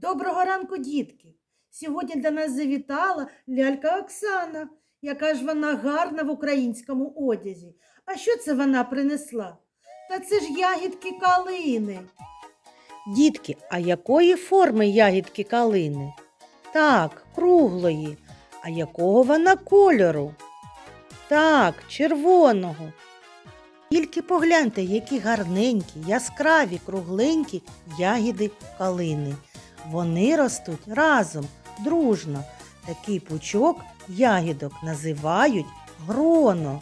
Доброго ранку, дітки! Сьогодні до нас завітала лялька Оксана, яка ж вона гарна в українському одязі. А що це вона принесла? Та це ж ягідки калини. Дітки, а якої форми ягідки калини? Так, круглої. А якого вона кольору? Так, червоного. Тільки погляньте, які гарненькі, яскраві, кругленькі ягіди калини. Вони ростуть разом, дружно. Такий пучок ягідок називають гроно.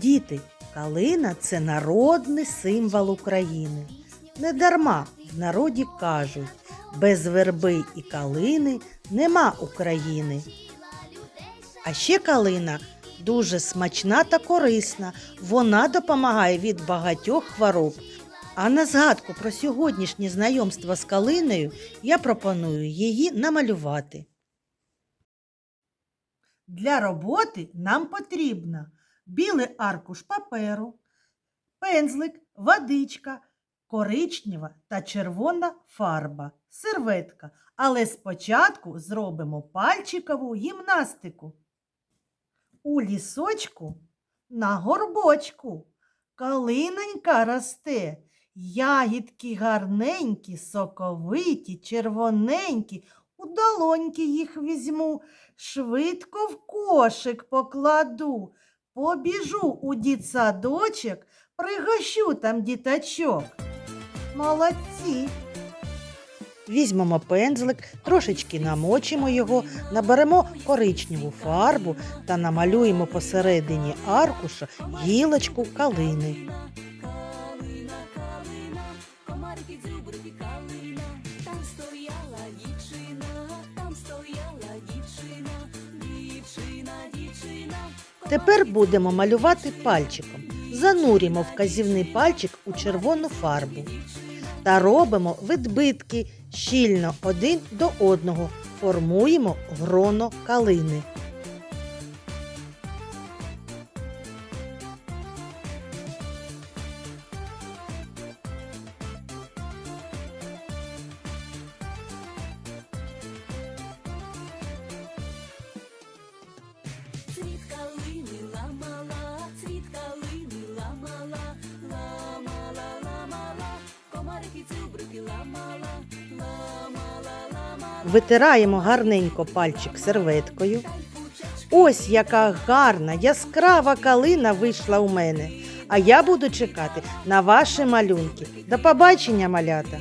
Діти, калина це народний символ України. Недарма в народі кажуть, без верби і калини нема України. А ще калина дуже смачна та корисна. Вона допомагає від багатьох хвороб. А на згадку про сьогоднішнє знайомство з калиною я пропоную її намалювати. Для роботи нам потрібно білий аркуш паперу, пензлик, водичка, коричнева та червона фарба, серветка. Але спочатку зробимо пальчикову гімнастику. У лісочку на горбочку калинонька росте, ягідки гарненькі, соковиті, червоненькі, у долоньки їх візьму, швидко в кошик покладу, побіжу у дітсадочок, пригощу там діточок. Молодці! Візьмемо пензлик, трошечки намочимо його, наберемо коричневу фарбу та намалюємо посередині аркуша гілочку калини. Комарики, дзюбрики, калина, там стояла дівчина, там стояла дівчина, дівчина, дівчина. Тепер будемо малювати пальчиком. Зануримо вказівний пальчик у червону фарбу та робимо відбитки щільно один до одного. Формуємо гроно калини. Витираємо гарненько пальчик серветкою. Ось яка гарна, яскрава калина вийшла у мене. А я буду чекати на ваші малюнки. До побачення, малята!